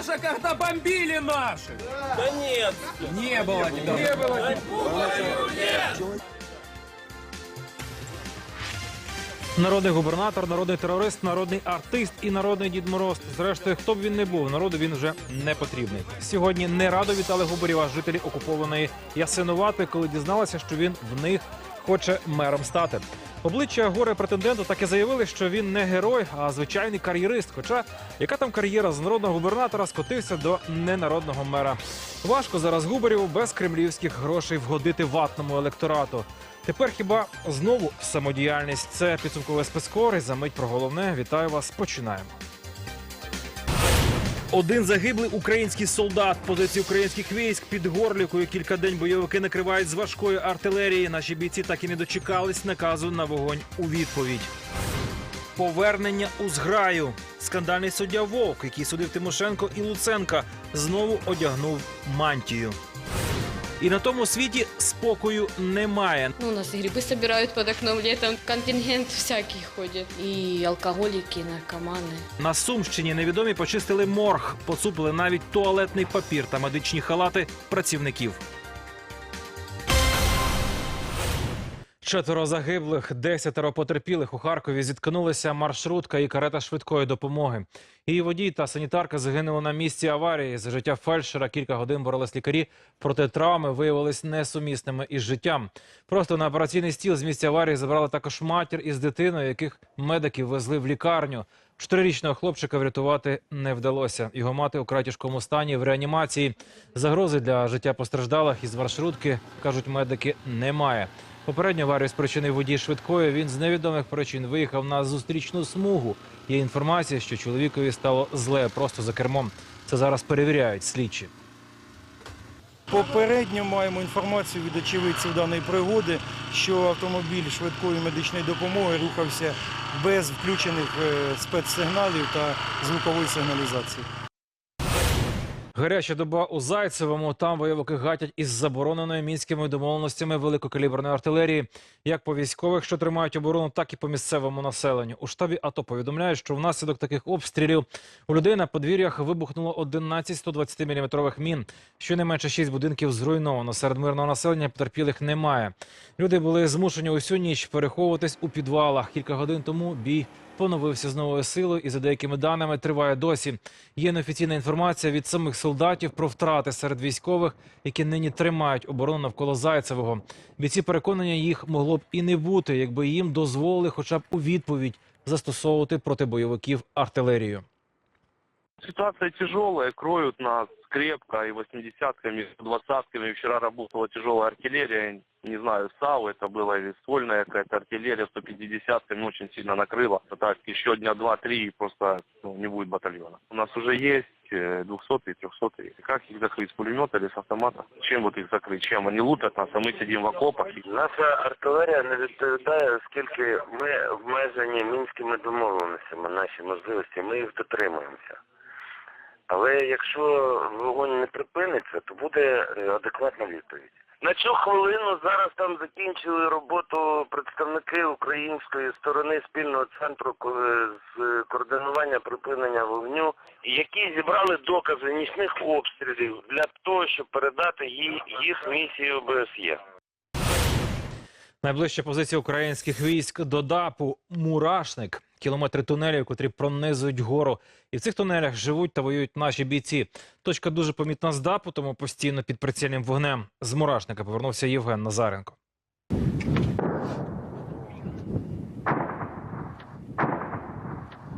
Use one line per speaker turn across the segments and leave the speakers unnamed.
Где был Паша, когда бомбили наши?
Да нет.
Не было тебя. Не было
Народний губернатор, народний терорист, народний артист і народний дід Мороз. Зрештою, хто б він не був, народу він вже не потрібний. Сьогодні не радо вітали Губарєва жителі окупованої Ясинувати, коли дізналися, що він в них хоче мером стати. Обличчя горе претенденту так і заявили, що він не герой, а звичайний кар'єрист. Хоча яка там кар'єра з народного губернатора скотився до ненародного мера. Важко зараз Губарєву без кремлівських грошей вгодити ватному електорату. Тепер хіба знову самодіяльність? Це підсумкове спецкори. За мить про головне. Вітаю вас. Починаємо. Один загиблий український солдат. Позиції українських військ під горлікою Кілька день бойовики накривають з важкої артилерії. Наші бійці так і не дочекались наказу на вогонь у відповідь. Повернення у зграю. Скандальний суддя Вовк, який судив Тимошенко і Луценка, знову одягнув мантію. І на тому світі спокою немає.
Ну, у нас і гриби збирають під окном літом, Контингент всякий ходит. І алкоголіки, і наркомани.
На Сумщині невідомі почистили морг, поцупили навіть туалетний папір та медичні халати працівників. Четверо загиблих, десятеро потерпілих у Харкові зіткнулися маршрутка і карета швидкої допомоги. Її водій та санітарка загинули на місці аварії. За життя фельдшера кілька годин боролись лікарі, проте травми виявились несумісними із життям. Просто на операційний стіл з місця аварії забрали також матір із дитиною, яких медики везли в лікарню. Чотирирічного хлопчика врятувати не вдалося. Його мати у край тяжкому стані в реанімації. Загрози для життя постраждалих із маршрутки кажуть медики немає. Попередню аварію спричинив водій швидкої. Він з невідомих причин виїхав на зустрічну смугу. Є інформація, що чоловікові стало зле просто за кермом. Це зараз перевіряють слідчі.
Попередньо маємо інформацію від очевидців даної пригоди, що автомобіль швидкої медичної допомоги рухався без включених е, спецсигналів та звукової сигналізації.
Гаряча доба у Зайцевому. Там бойовики гатять із забороненою мінськими домовленостями великокаліберної артилерії, як по військових, що тримають оборону, так і по місцевому населенню. У штабі АТО повідомляють, що внаслідок таких обстрілів у людей на подвір'ях вибухнуло 11 120 мм мін. Щонайменше 6 будинків зруйновано. Серед мирного населення потерпілих немає. Люди були змушені усю ніч переховуватись у підвалах. Кілька годин тому бій поновився з новою силою і за деякими даними триває досі. Є неофіційна інформація від самих солдатів про втрати серед військових, які нині тримають оборону навколо Зайцевого. Бійці переконані, їх могло б і не бути, якби їм дозволили хоча б у відповідь застосовувати проти бойовиків артилерію.
Ситуация тяжелая, кроют нас крепко и 80-ками, и 20-ками. Вчера работала тяжелая артиллерия, не знаю, САУ это было или ствольная какая-то артиллерия, 150-ками очень сильно накрыло. А Так, еще дня два-три и просто ну, не будет батальона. У нас уже есть 200 300 Как их закрыть? С пулемета или с автомата? Чем вот их закрыть? Чем? Они лутят нас, а мы сидим в окопах.
Наша артилерія не відповідає, оскільки ми обмежені мінськими домовленостями, наші можливості, ми їх дотримуємося. Але якщо вогонь не припиниться, то буде е, адекватна відповідь. На цю хвилину зараз там закінчили роботу представники української сторони спільного центру з координування припинення вогню, які зібрали докази нічних обстрілів для того, щоб передати їх місії ОБСЄ.
Найближча позиція українських військ до ДАПу Мурашник. Кілометри тунелів, котрі пронизують гору. І в цих тунелях живуть та воюють наші бійці. Точка дуже помітна з ДАПу, тому постійно під прицільним вогнем. З Мурашника повернувся Євген Назаренко.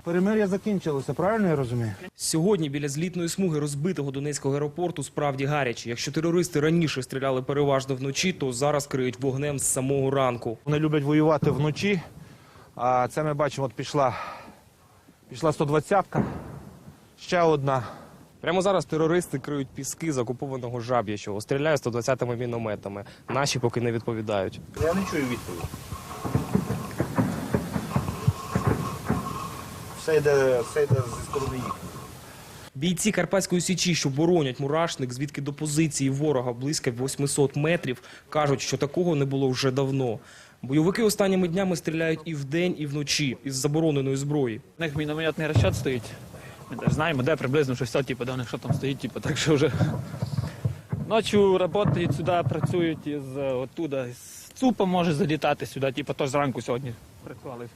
Перемир'я закінчилося, правильно я розумію?
Сьогодні біля злітної смуги розбитого Донецького аеропорту справді гаряче. Якщо терористи раніше стріляли переважно вночі, то зараз криють вогнем з самого ранку.
Вони люблять воювати вночі. А це ми бачимо, от пішла, пішла 120-ка, ще одна.
Прямо зараз терористи криють піски з окупованого жаб'ячого, стріляють 120-ми мінометами. Наші поки не відповідають.
Я не чую відповіді. Все йде, все йде зі сторони їх.
Бійці Карпатської січі, що боронять мурашник, звідки до позиції ворога близько 800 метрів, кажуть, що такого не було вже давно. Бойовики останніми днями стріляють і вдень, і вночі із забороненої зброї.
У них мінометний розчет стоїть. Ми теж знаємо, де приблизно що все, типу, де вони що там стоїть, типу, так що вже. Ночі працюють сюди, працюють із е, оттуда, з ЦУПа може залітати сюди, типу, то зранку сьогодні працювали.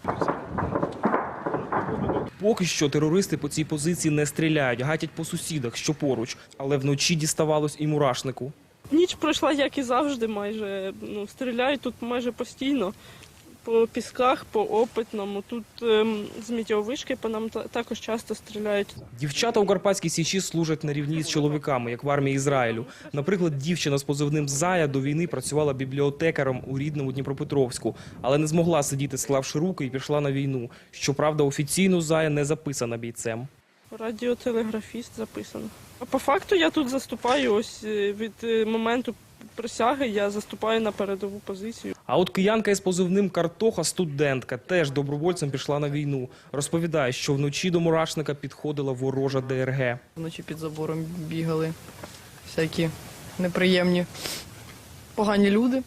Поки що терористи по цій позиції не стріляють, гатять по сусідах, що поруч, але вночі діставалось і мурашнику.
Ніч пройшла, як і завжди, майже ну, стріляють тут майже постійно. По пісках, по опитному. Тут ем, з метеовишки по нам та- також часто стріляють.
Дівчата у Карпатській Січі служать на рівні з чоловіками, як в армії Ізраїлю. Наприклад, дівчина з позивним Зая до війни працювала бібліотекарем у рідному Дніпропетровську, але не змогла сидіти, склавши руки, і пішла на війну. Щоправда, офіційно Зая не записана бійцем.
Радіотелеграфіст записано. А по факту я тут заступаю ось е, від е, моменту присяги, я заступаю на передову позицію.
А от киянка із позивним Картоха, студентка, теж добровольцем пішла на війну. Розповідає, що вночі до мурашника підходила ворожа ДРГ.
Вночі під забором бігали всякі неприємні, погані люди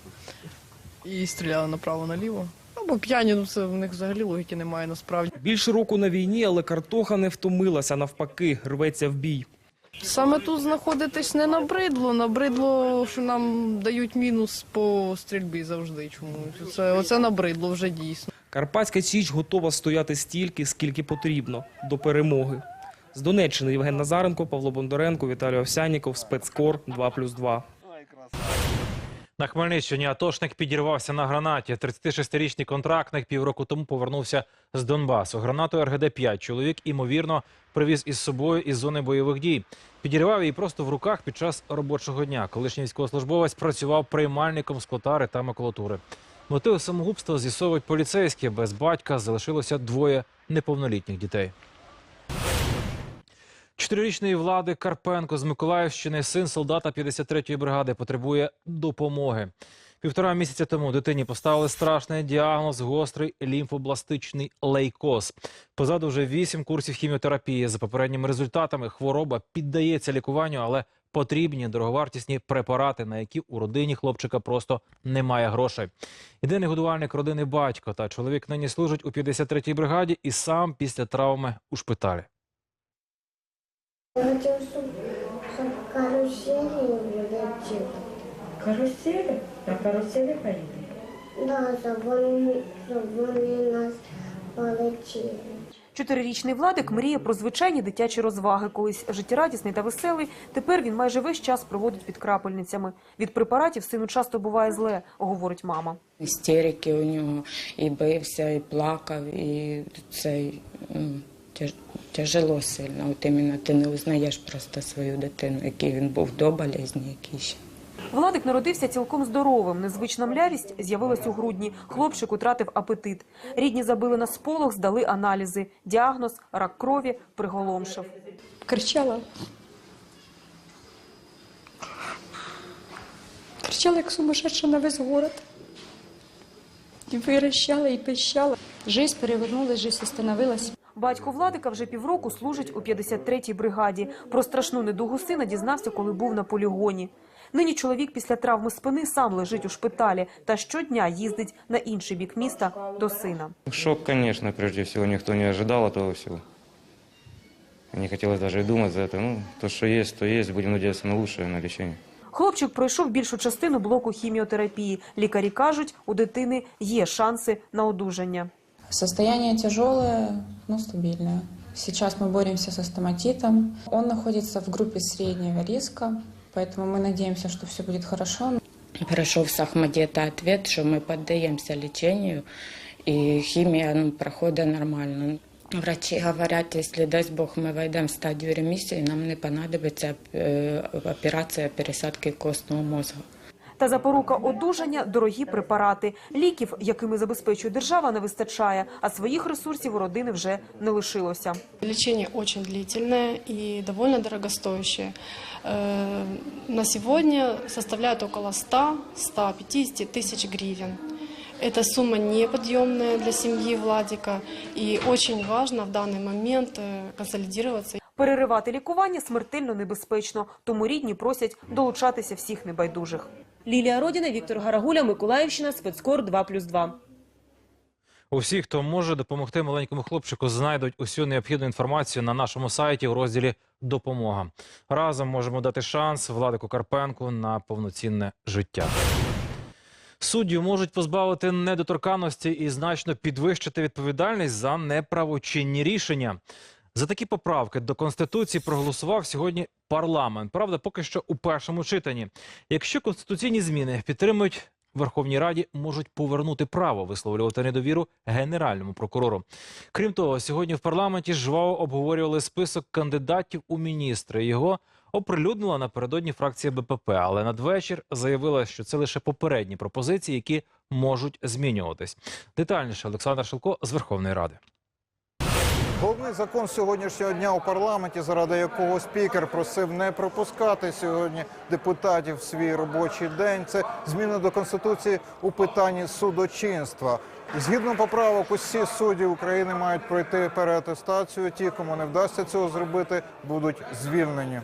і стріляли направо-наліво. Або п'яні, ну це в них взагалі логіки немає насправді.
Більше року на війні, але Картоха не втомилася, навпаки, рветься в бій.
Саме тут знаходитись не набридло. Набридло, що нам дають мінус по стрільбі завжди. Чомусь. Це, оце набридло вже дійсно.
Карпатська Січ готова стояти стільки, скільки потрібно, до перемоги. З Донеччини Євген Назаренко, Павло Бондаренко, Віталій Овсяніков, Спецкор 2+,2.
На Хмельниччині атошник підірвався на гранаті. 36-річний контрактник півроку тому повернувся з Донбасу. Гранату РГД-5 чоловік, імовірно, привіз із собою із зони бойових дій. Підірвав її просто в руках під час робочого дня. Колишній військовослужбовець працював приймальником склотари та макулатури. Мотиви самогубства з'ясовують поліцейські. Без батька залишилося двоє неповнолітніх дітей. Чотирирічної влади Карпенко з Миколаївщини, син солдата 53-ї бригади, потребує допомоги. Півтора місяця тому дитині поставили страшний діагноз гострий лімфобластичний лейкоз. Позаду вже вісім курсів хіміотерапії. За попередніми результатами хвороба піддається лікуванню, але потрібні дороговартісні препарати, на які у родині хлопчика просто немає грошей. Єдиний годувальник родини батько та чоловік нині служить у 53-й бригаді і сам після травми у шпиталі.
Хотів, щоб, щоб каруселі влетіли.
Каруселі? На каруселі поїдемо?
Да, щоб вони, щоб вони нас полетіли.
Чотирирічний Владик мріє про звичайні дитячі розваги. Колись життєрадісний та веселий. Тепер він майже весь час проводить під крапельницями. Від препаратів сину часто буває зле, говорить мама.
Істерики у нього і бився, і плакав, і це тяж- тяжело сильно. От іменно ти не узнаєш просто свою дитину, який він був до болезні, який ще.
Владик народився цілком здоровим. Незвична млявість з'явилась у грудні. Хлопчик утратив апетит. Рідні забили на сполох, здали аналізи. Діагноз – рак крові, приголомшив.
Кричала. Кричала, як сумасшедша на весь город. І вирощала, і пищала.
Жизнь перевернулась, жизнь остановилась.
Батько Владика вже півроку служить у 53-й бригаді. Про страшну недугу сина дізнався, коли був на полігоні. Нині чоловік після травми спини сам лежить у шпиталі та щодня їздить на інший бік міста до сина.
Шок, конечно, прежде всего, никто не ожидал этого всего. Не хотелось даже и думать за это. Ну, то, что есть, то есть. Будем надеяться на лучшее, на лечение.
Хлопчик пройшов більшу частину блоку хіміотерапії. Лікарі кажуть, у дитини є шанси на одужання.
Состояние тяжелое, но стабильное. Сейчас мы боремся со стоматитом. Он находится в группе среднего риска, поэтому мы надеемся, что все будет хорошо. Пришел с Ахмадета ответ, что мы поддаемся лечению, и химия ну, проходит нормально. Врачи говорят, если, даст Бог, мы войдем в стадию ремиссии, нам не понадобится э, операция пересадки костного мозга.
Та запорука одужання – дорогі препарати. Ліків, якими забезпечує держава, не вистачає, а своїх ресурсів у родини вже не лишилося.
Лечение очень длительное и довольно дорогостоящее. Э, На сегодня составляет около 100-150 тысяч гривен. Эта сумма неподъемная для семьи Владика, и очень важно в данный момент э, консолидироваться
Переривати лікування смертельно небезпечно, тому рідні просять долучатися всіх небайдужих. Лілія Родіна, Віктор Гарагуля, Миколаївщина, Спецкор 2+,2.
Усі, хто може допомогти маленькому хлопчику, знайдуть усю необхідну інформацію на нашому сайті у розділі Допомога. Разом можемо дати шанс Владику Карпенку на повноцінне життя. Суддів можуть позбавити недоторканності і значно підвищити відповідальність за неправочинні рішення. За такі поправки до конституції проголосував сьогодні парламент. Правда, поки що у першому читанні. Якщо конституційні зміни підтримують Верховній Раді, можуть повернути право висловлювати недовіру генеральному прокурору. Крім того, сьогодні в парламенті жваво обговорювали список кандидатів у міністри. Його оприлюднила напередодні фракція БПП, але надвечір заявила, що це лише попередні пропозиції, які можуть змінюватись. Детальніше Олександр Шилко з Верховної Ради.
Головний закон сьогоднішнього дня у парламенті, заради якого спікер просив не пропускати сьогодні депутатів в свій робочий день. Це зміни до конституції у питанні судочинства. Згідно поправок, усі судді України мають пройти переатестацію. Ті, кому не вдасться цього зробити, будуть звільнені.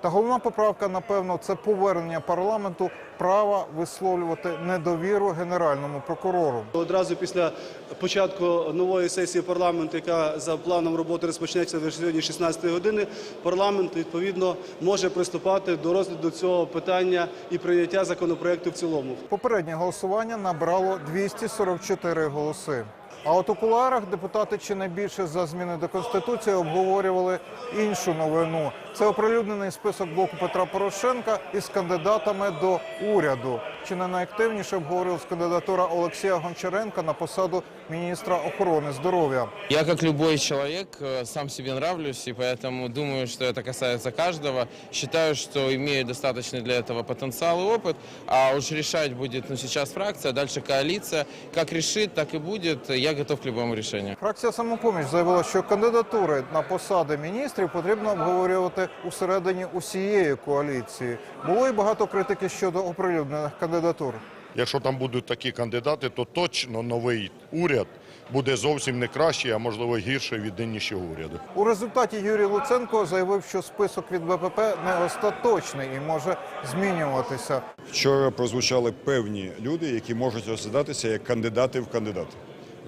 Та головна поправка, напевно, це повернення парламенту права висловлювати недовіру генеральному прокурору.
Одразу після початку нової сесії парламенту, яка за планом роботи розпочнеться вже сьогодні 16 години, парламент відповідно може приступати до розгляду цього питання і прийняття законопроекту в цілому.
Попереднє голосування набрало 244 голоси. А от у кулуарах депутати чи не більше за зміни до конституції обговорювали іншу новину. Це оприлюднений список блоку Петра Порошенка із кандидатами до уряду. Чи не найактивніше обговорювалась кандидатура Олексія Гончаренка на посаду міністра охорони здоров'я.
Я, как любой человек, э, сам себе нравлюсь, и поэтому думаю, что это касается каждого. Считаю, что имею достаточный для этого потенциал и опыт, а уж решать будет ну, сейчас фракция, дальше коалиция. Как решит, так и будет. Я готов к любому решению.
Фракція самопоміч заявила, що кандидатури на посади міністрів потрібно обговорювати усередині усієї коаліції. Було і багато критики щодо оприлюднених кандидатур.
Якщо там будуть такі кандидати, то точно новий уряд буде зовсім не кращий, а можливо гірший від нинішнього уряду.
У результаті Юрій Луценко заявив, що список від БПП не остаточний і може змінюватися.
Вчора прозвучали певні люди, які можуть розглядатися як кандидати в кандидати.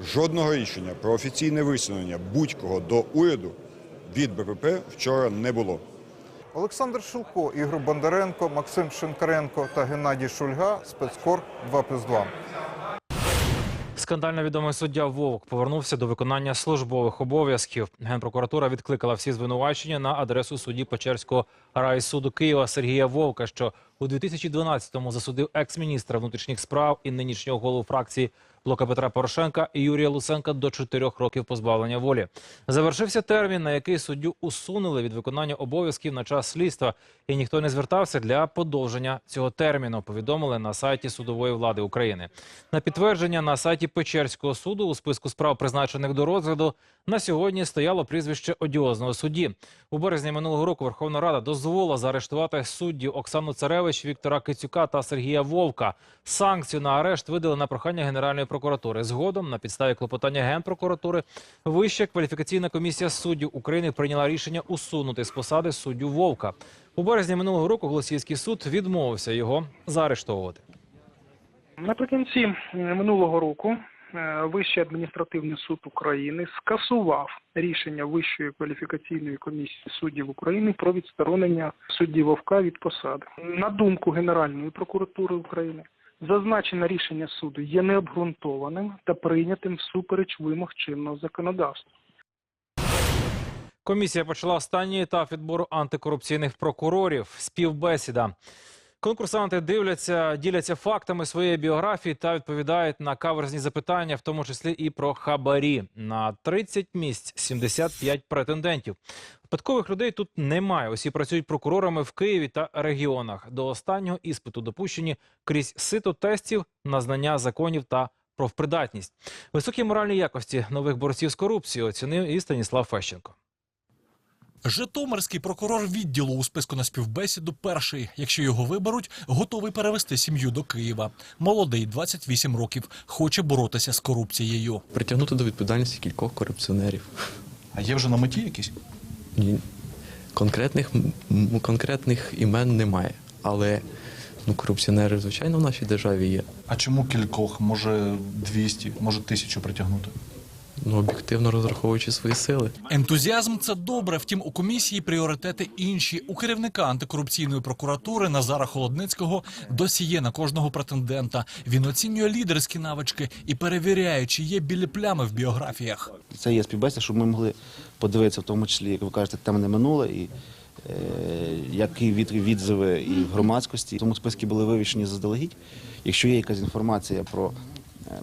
Жодного рішення про офіційне висунення будь-кого до уряду від БПП вчора не було.
Олександр Шилко, Ігор Бондаренко, Максим Шинкаренко та Геннадій Шульга. Спецкор 2+,2.
Скандально відомий суддя Вовк повернувся до виконання службових обов'язків. Генпрокуратура відкликала всі звинувачення на адресу судді Печерського райсуду Києва Сергія Вовка, що у 2012-му засудив екс-міністра внутрішніх справ і нинішнього голову фракції блока Петра Порошенка і Юрія Луценка до чотирьох років позбавлення волі. Завершився термін, на який суддю усунули від виконання обов'язків на час слідства, і ніхто не звертався для подовження цього терміну. Повідомили на сайті судової влади України. На підтвердження на сайті Печерського суду у списку справ, призначених до розгляду, на сьогодні стояло прізвище одіозного судді. У березні минулого року Верховна Рада дозволила заарештувати суддів Оксану Царевич, Віктора Кицюка та Сергія Вовка. Санкцію на арешт видали на прохання Генеральної прокуратури. Згодом, на підставі клопотання Генпрокуратури, Вища кваліфікаційна комісія суддів України прийняла рішення усунути з посади суддю Вовка. У березні минулого року Голосіївський суд відмовився його заарештовувати.
Наприкінці е, минулого року Вищий адміністративний суд України скасував рішення Вищої кваліфікаційної комісії суддів України про відсторонення судді Вовка від посади. На думку Генеральної прокуратури України, зазначене рішення суду є необґрунтованим та прийнятим всупереч вимог чинного законодавства.
Комісія почала останній етап відбору антикорупційних прокурорів. Співбесіда. Конкурсанти дивляться, діляться фактами своєї біографії та відповідають на каверзні запитання, в тому числі і про хабарі. На 30 місць 75 претендентів. Випадкових людей тут немає. Усі працюють прокурорами в Києві та регіонах. До останнього іспиту допущені крізь сито тестів на знання законів та профпридатність. Високі моральні якості нових борців з корупцією оцінив і Станіслав Фещенко.
Житомирський прокурор відділу у списку на співбесіду перший. Якщо його виберуть, готовий перевести сім'ю до Києва. Молодий, 28 років, хоче боротися з корупцією.
Притягнути до відповідальності кількох корупціонерів.
А є вже на меті якісь?
Ні. Конкретних, конкретних імен немає. Але Ну, корупціонери, звичайно, в нашій державі є.
А чому кількох? Може 200, може тисячу притягнути?
Ну, об'єктивно розраховуючи свої сили.
Ентузіазм це добре. Втім, у комісії пріоритети інші. У керівника антикорупційної прокуратури Назара Холодницького досі є на кожного претендента. Він оцінює лідерські навички і перевіряє, чи є білі плями в біографіях.
Це є співбесіда, щоб ми могли подивитися, в тому числі, як ви кажете, темне минуле і е, які від, відзиви і в громадськості. Тому списки були вивішені заздалегідь. Якщо є якась інформація про, е,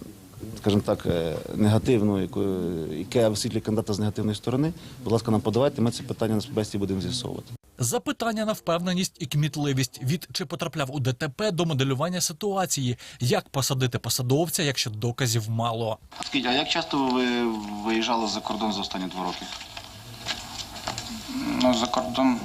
скажімо так, е, негативну, яке висвітлює кандидата з негативної сторони, будь ласка, нам подавайте, ми це питання на співбесіді будемо з'ясовувати.
Запитання на впевненість і кмітливість від чи потрапляв у ДТП до моделювання ситуації, як посадити посадовця, якщо доказів мало.
Скажіть, а як часто ви виїжджали за кордон за останні два роки?
Ну, за кордон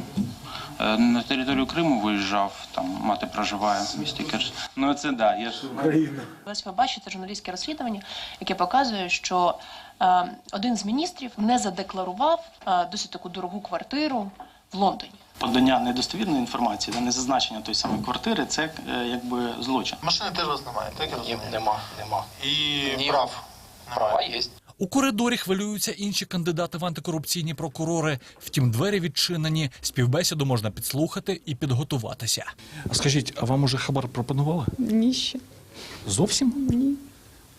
на територію Криму виїжджав, там мати проживає в місті Керч. Ну це да, я ж Україна.
Ось ви бачите журналістське розслідування, яке показує, що е, один з міністрів не задекларував е, досить таку дорогу квартиру в Лондоні.
Подання недостовірної інформації, да, не зазначення тої самої квартири, це е, якби злочин.
Машини теж у вас немає, так я розумію? Нема, нема. І
прав.
Права є.
У коридорі хвилюються інші кандидати в антикорупційні прокурори. Втім, двері відчинені. Співбесіду можна підслухати і підготуватися. А скажіть, а вам уже хабар пропонували?
Ні, ще.
Зовсім?
Ні.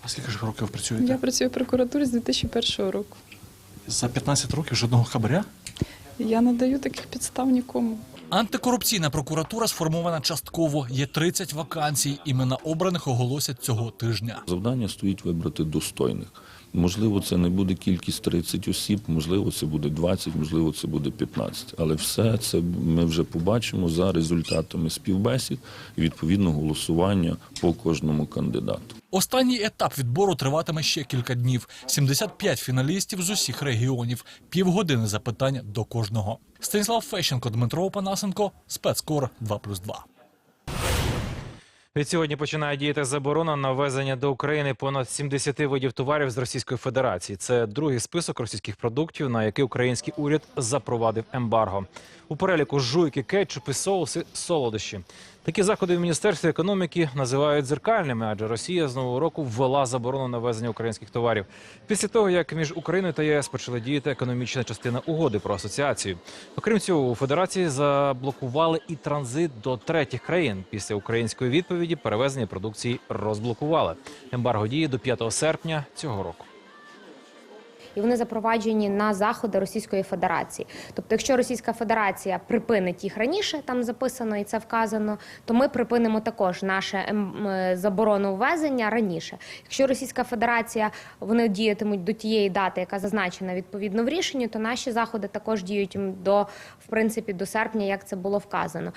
А скільки ж років працюєте?
Я працюю в прокуратурі з 2001 року.
За 15 років жодного хабаря?
Я не даю таких підстав нікому.
Антикорупційна прокуратура сформована частково. Є 30 вакансій. Імена обраних оголосять цього тижня.
Завдання стоїть вибрати достойних. Можливо, це не буде кількість 30 осіб, можливо, це буде 20, можливо, це буде 15. Але все це ми вже побачимо за результатами співбесід і відповідно голосування по кожному кандидату.
Останній етап відбору триватиме ще кілька днів. 75 фіналістів з усіх регіонів. Півгодини запитань до кожного. Станіслав Фещенко, Дмитро Опанасенко, спецкор 2+,2.
Відсьогодні починає діяти заборона на ввезення до України понад 70 видів товарів з Російської Федерації. Це другий список російських продуктів, на який український уряд запровадив ембарго. У переліку жуйки, кетчупи, соуси, солодощі. Такі заходи в міністерстві економіки називають дзеркальними, адже Росія з нового року ввела заборону на ввезення українських товарів. Після того, як між Україною та ЄС почала діяти економічна частина угоди про асоціацію. Окрім цього, у Федерації заблокували і транзит до третіх країн. Після української відповіді перевезення продукції розблокували. Ембарго діє до 5 серпня цього року.
І вони запроваджені на заходи Російської Федерації. Тобто, якщо Російська Федерація припинить їх раніше, там записано і це вказано, то ми припинимо також наше ем, е, заборону ввезення раніше. Якщо Російська Федерація вони діятимуть до тієї дати, яка зазначена відповідно в рішенні, то наші заходи також діють до в принципі до серпня, як це було вказано.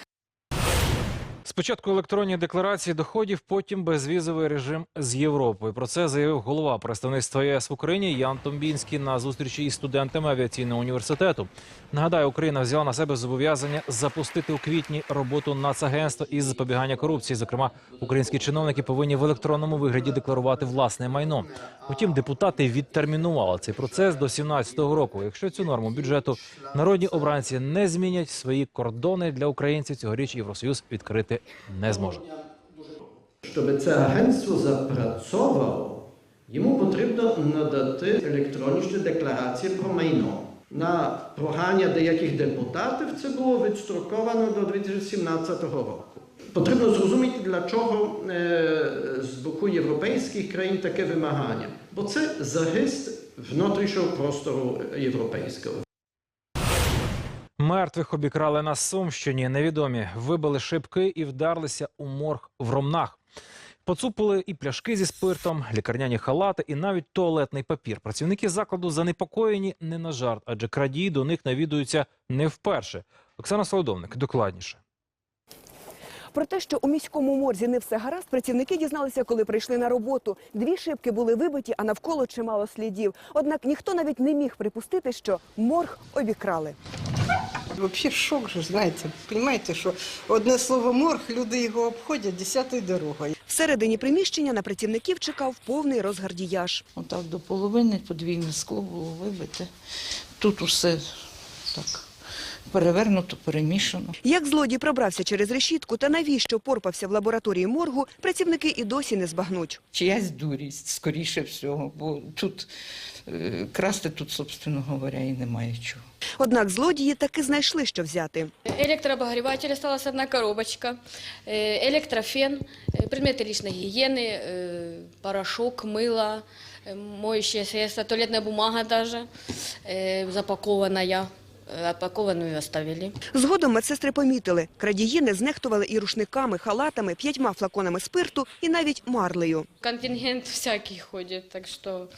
Спочатку електронні декларації доходів, потім безвізовий режим з Європою. Про це заявив голова представництва ЄС в Україні Ян Томбінський на зустрічі із студентами авіаційного університету. Нагадаю, Україна взяла на себе зобов'язання запустити у квітні роботу нацагентства із запобігання корупції. Зокрема, українські чиновники повинні в електронному вигляді декларувати власне майно. Утім, депутати відтермінували цей процес до 17-го року. Якщо цю норму бюджету народні обранці не змінять свої кордони для українців, цьогоріч Євросоюз відкрити не зможе.
Щоб це агентство запрацьовало, йому потрібно надати електронічні декларації про майно. На прохання деяких депутатів це було відстроковано до 2017 року. Потрібно зрозуміти, для чого е, з боку європейських країн таке вимагання. Бо це захист внутрішнього простору європейського.
Мертвих обікрали на Сумщині. Невідомі вибили шибки і вдарлися у морг в Ромнах. Поцупили і пляшки зі спиртом, лікарняні халати, і навіть туалетний папір. Працівники закладу занепокоєні не на жарт, адже крадії до них навідуються не вперше. Оксана Солодовник докладніше.
Про те, що у міському морзі не все гаразд, працівники дізналися, коли прийшли на роботу. Дві шибки були вибиті, а навколо чимало слідів. Однак ніхто навіть не міг припустити, що морг обікрали.
Взагалі шок же, знаєте, розумієте, що одне слово морг, люди його обходять десятою дорогою.
Всередині приміщення на працівників чекав повний розгардіяж.
Отак до половини подвійне скло було вибите. Тут усе так
перевернуто, перемішано.
Як злодій пробрався через решітку та навіщо порпався в лабораторії моргу, працівники і досі не збагнуть.
Чиясь дурість, скоріше всього, бо тут е, красти тут, собственно говоря, і немає чого.
Однак злодії таки знайшли, що взяти.
Электрообогреватель осталась одна коробочка, э, электрофен, э, предметы личной гигиены, э, порошок, мыло, э, моющее средство, туалетная бумага даже э, запакованная. Э, Опакованную оставили.
Згодом медсестри помітили, крадії не знехтували і рушниками, халатами, п'ятьма флаконами спирту і навіть марлею.
Контингент всякий ходит, так что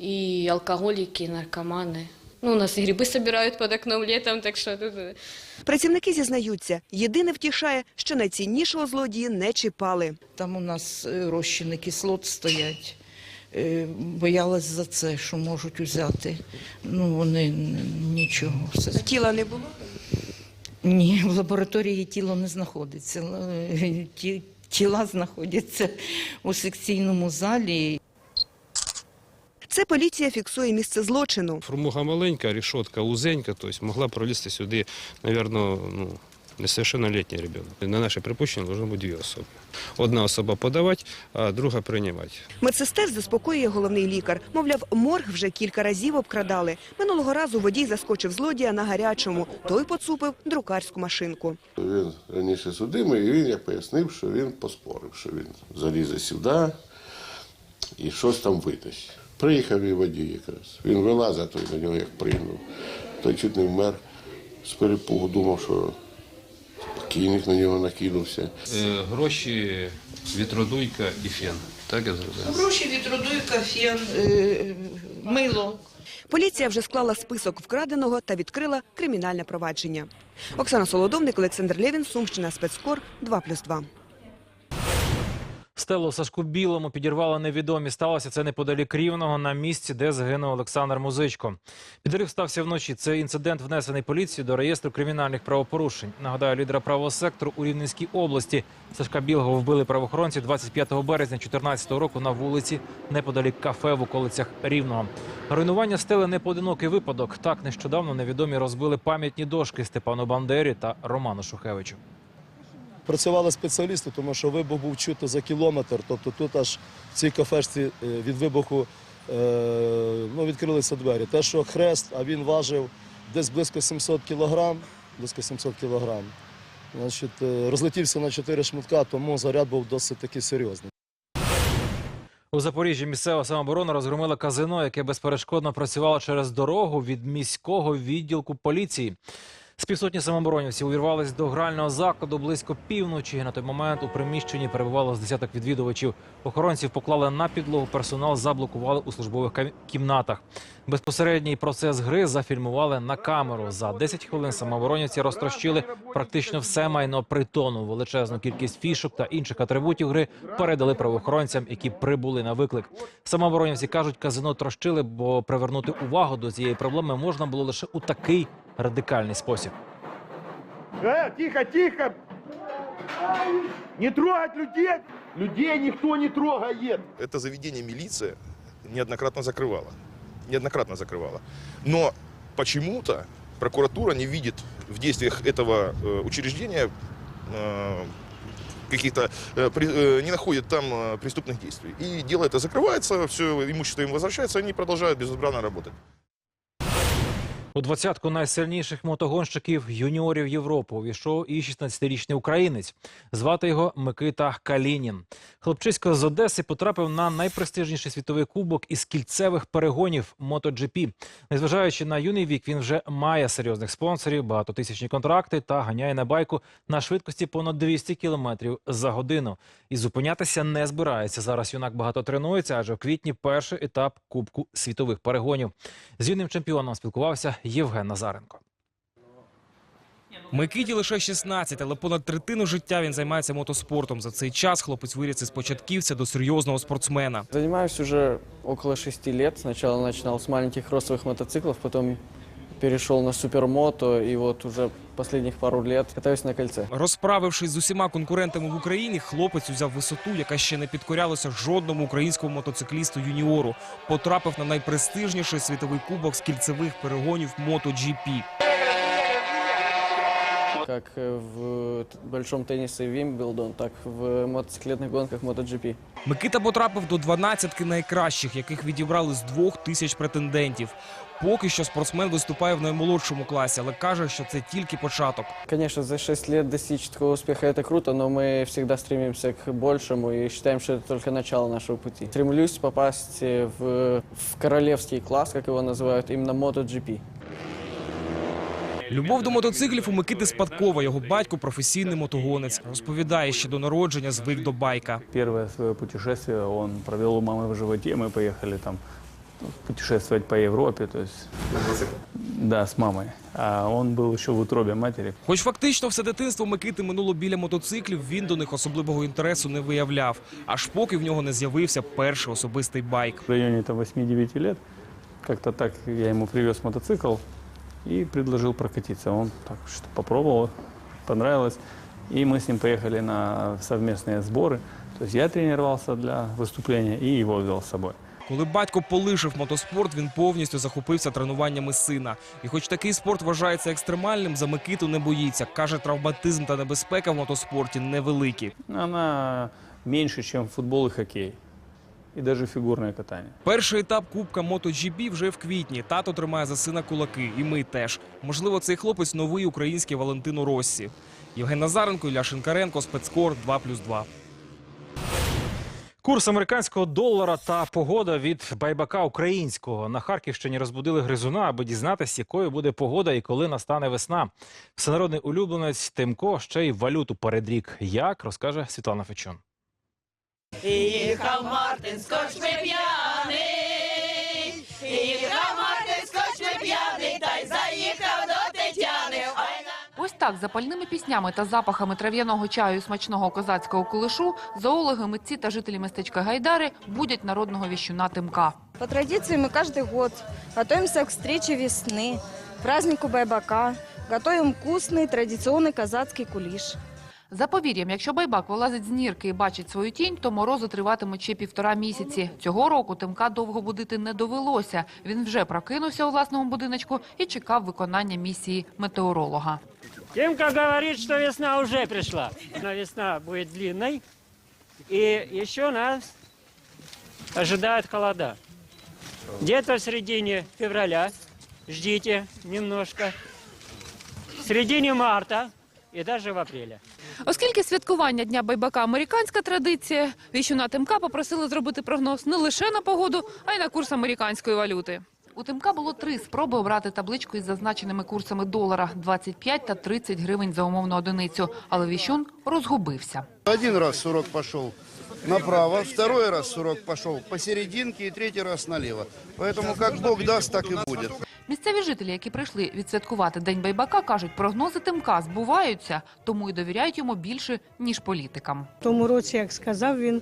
и алкоголики, и наркоманы. Ну, у нас и грибы собирают под окном летом, так что тут... э,
Працівники зізнаються, єдине втішає, що найціннішого злодії не чіпали.
Там у нас е, розчини кислот стоять. Е, Боялась за це, що можуть взяти. Ну, вони нічого. Все.
Тіла не було?
Ні, в лабораторії тіло не знаходиться. Ті- Тіла знаходяться у секційному залі.
Це поліція фіксує місце злочину.
Фурмуга маленька, решетка узенька, то есть могла пролізти сюди, наверное, ну, несовершеннолетній ребенок. На наше припущення должно бути дві особи. Одна особа подавати, а друга приймати.
Медсестер заспокоює головний лікар. Мовляв, морг вже кілька разів обкрадали. Минулого разу водій заскочив злодія на гарячому. Той поцупив друкарську машинку.
Він раніше судимий, і він як пояснив, що він поспорив, що він залізе сюди і щось там витащить. Приїхав і водій якраз. Він вилазить, той на нього як пригнув. Той чуть не вмер з перепугу, думав, що покійник на нього накинувся.
Е, гроші, вітродуйка і фен. Так я зрозумів?
Гроші вітродуйка, фен, е, мило.
Поліція вже склала список вкраденого та відкрила кримінальне провадження. Оксана Солодовник, Олександр Лєвін, Сумщина, спецкор 2+,2.
Стелу Сашку Білому підірвали невідомі. Сталося це неподалік Рівного на місці, де загинув Олександр Музичко. Підрив стався вночі. Цей інцидент внесений поліцією до реєстру кримінальних правопорушень. Нагадаю, лідера правого сектору у Рівненській області Сашка Білого вбили правоохоронці 25 березня 2014 року на вулиці неподалік кафе в околицях Рівного. Руйнування стели не поодинокий випадок. Так нещодавно невідомі розбили пам'ятні дошки Степану Бандері та Роману Шухевичу.
Працювали спеціалісти, тому що вибух був чути за кілометр. Тобто тут аж в цій кафешці е, від вибуху е, ну, відкрилися двері. Те, що хрест, а він важив десь близько 700 кілограм, близько 700 кілограм. Значить, е, розлетівся на чотири шматка, тому заряд був досить таки серйозний.
У Запоріжжі місцева самооборона розгромила казино, яке безперешкодно працювало через дорогу від міського відділку поліції. З півсотні самооборонівців увірвались до грального закладу близько півночі. На той момент у приміщенні перебувало з десяток відвідувачів. Охоронців поклали на підлогу, персонал заблокували у службових кімнатах. Безпосередній процес гри зафільмували на камеру. За 10 хвилин самооборонівці розтрощили практично все майно притону. Величезну кількість фішок та інших атрибутів гри передали правоохоронцям, які прибули на виклик. Самооборонівці кажуть, казино трощили, бо привернути увагу до цієї проблеми можна було лише у такий радикальний спосіб.
Э, тихо, тихо! Не трогать людей! Людей никто не трогает!
Это заведение милиция неоднократно закрывала. Неоднократно закрывала. Но почему-то прокуратура не видит в действиях этого э, учреждения э, каких-то э, не находит там преступных действий. И дело это закрывается, все имущество им возвращается, они продолжают безвозбранно работать.
У двадцятку найсильніших мотогонщиків юніорів Європи увійшов і 16-річний українець. Звати його Микита Калінін. Хлопчисько з Одеси потрапив на найпрестижніший світовий кубок із кільцевих перегонів MotoGP. Незважаючи на юний вік, він вже має серйозних спонсорів, багатотисячні контракти та ганяє на байку на швидкості понад 200 км за годину. І зупинятися не збирається. Зараз юнак багато тренується, адже в квітні перший етап Кубку світових перегонів. З юним чемпіоном спілкувався Євген Назаренко.
Микиті лише 16, але понад третину життя він займається мотоспортом. За цей час хлопець виріс із початківця до серйозного спортсмена.
Займаюся вже около 6 років. Спочатку починав з маленьких росових мотоциклів, потом перешел на супермото, и вот уже последних пару лет катаюсь на кольце.
Розправившись з усіма конкурентами в Україні, хлопець узяв висоту, яка ще не підкорялася жодному українському мотоциклісту юніору. Потрапив на найпрестижніший світовий кубок з кільцевих перегонів MotoGP.
как в большом теннисе Вимблдон, так в мотоциклетных гонках MotoGP.
Микита потрапив до 12 найкращих, яких відібрали з двох тисяч претендентів. Поки що спортсмен виступає в наймолодшому класі, але каже, що це тільки початок.
Конечно, за 6 лет достичь такого успеха это круто, но мы всегда стремимся к большему и считаем, что это только начало нашего пути. Стремлюсь попасть э, в, в королевский класс, как его называют, именно MotoGP.
Любов до мотоциклів у Микити спадкова. Його батько професійний мотогонець. Розповідає, ще до народження звик до байка.
Первое свое путешествие он провел у мамы в животе. Мы поехали там ну, путешествовать по Европе, то есть... Да, с мамой. А он был еще в утробе матери.
Хоч фактично все дитинство Микити минуло біля мотоциклів, він до них особливого інтересу не виявляв. Аж поки в нього не з'явився перший особистий байк.
В районе там, 8-9 лет как-то так я ему привез мотоцикл и предложил прокатиться. Он так что попробовал, понравилось. И мы с ним поехали на совместные сборы. То есть я тренировался для выступления и его взял с собой.
Коли батько полишив мотоспорт, він повністю захопився тренуваннями сина. І хоч такий спорт вважається екстремальним, за Микиту не боїться. Каже, травматизм та небезпека в мотоспорті невеликі.
Она меньше, чем футбол и хоккей. И даже фигурное катание.
Перший етап Кубка MotoGP вже в квітні. Тато тримає за сина кулаки, і ми теж. Можливо, цей хлопець новий український Валентино Россі. Євген Назаренко, Ілля Шинкаренко, спецкор 2+,2.
Курс американського долара та погода від байбака українського на Харківщині розбудили гризуна, аби дізнатися, якою буде погода і коли настане весна. Всенародний улюбленець Тимко ще й валюту передрік. Як розкаже Світлана Фечун.
Їхав Мартин, скоч ми
так запальними піснями та запахами трав'яного чаю і смачного козацького кулешу зоологи, митці та жителі містечка Гайдари будять народного віщуна Тимка.
По традиции мы каждый год готовимся к встрече весны, празднику Байбака, готовим вкусный традиционный казацкий кулиш.
За повір'ям, якщо байбак вилазить з нірки і бачить свою тінь, то морози триватимуть ще півтора місяці. Цього року Тимка довго будити не довелося. Він вже прокинувся у власному будиночку і чекав виконання місії метеоролога.
Тимка говорит, что весна уже пришла. Но весна будет длинной. И еще нас ожидают холода. Где-то в середине февраля, ждите немножко, в середине марта и даже в апреле.
Оскільки святкування Дня Байбака американська традиція, віщуна Тимка попросили зробити прогноз не лише на погоду, а й на курс американської валюти. У Тимка було три спроби обрати табличку із зазначеними курсами долара – 25 та 30 гривень за умовну одиницю. Але віщун розгубився.
Один раз сурок пошел направо, второй раз сурок пошел посерединке и третий раз налево. Поэтому как Бог даст, так и будет.
Місцеві жителі, які прийшли відсвяткувати День Байбака, кажуть, прогнози Тимка збуваються, тому й довіряють йому більше, ніж політикам.
В тому році, як сказав він,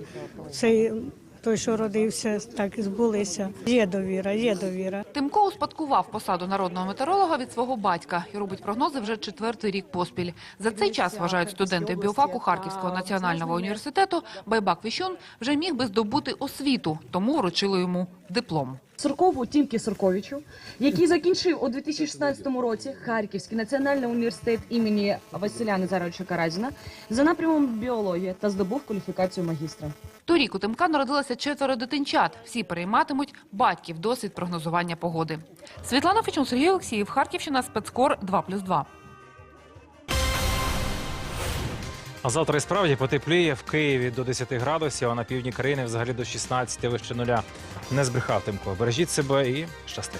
цей той, що родився, так і збулися. Є довіра, є довіра.
Тимко успадкував посаду народного метеоролога від свого батька і робить прогнози вже четвертий рік поспіль. За цей час, вважають студенти біофаку Харківського національного університету, Байбак Віщун вже міг би здобути освіту, тому вручили йому диплом.
Суркову Тімкі Сурковичу, який закінчив у 2016 році Харківський національний університет імені Василя Назаровича Каразіна за напрямом біологія та здобув кваліфікацію магістра.
Торік у Тимка народилося четверо дитинчат. Всі перейматимуть батьків досвід прогнозування погоди. Світлана Фечун, Сергій Олексіїв, Харківщина, спецкор 2+,2.
А завтра і справді потепліє в Києві до 10 градусів, а на півдні країни взагалі до 16 вище нуля. Не збрехав Тимко. Бережіть себе і щасти.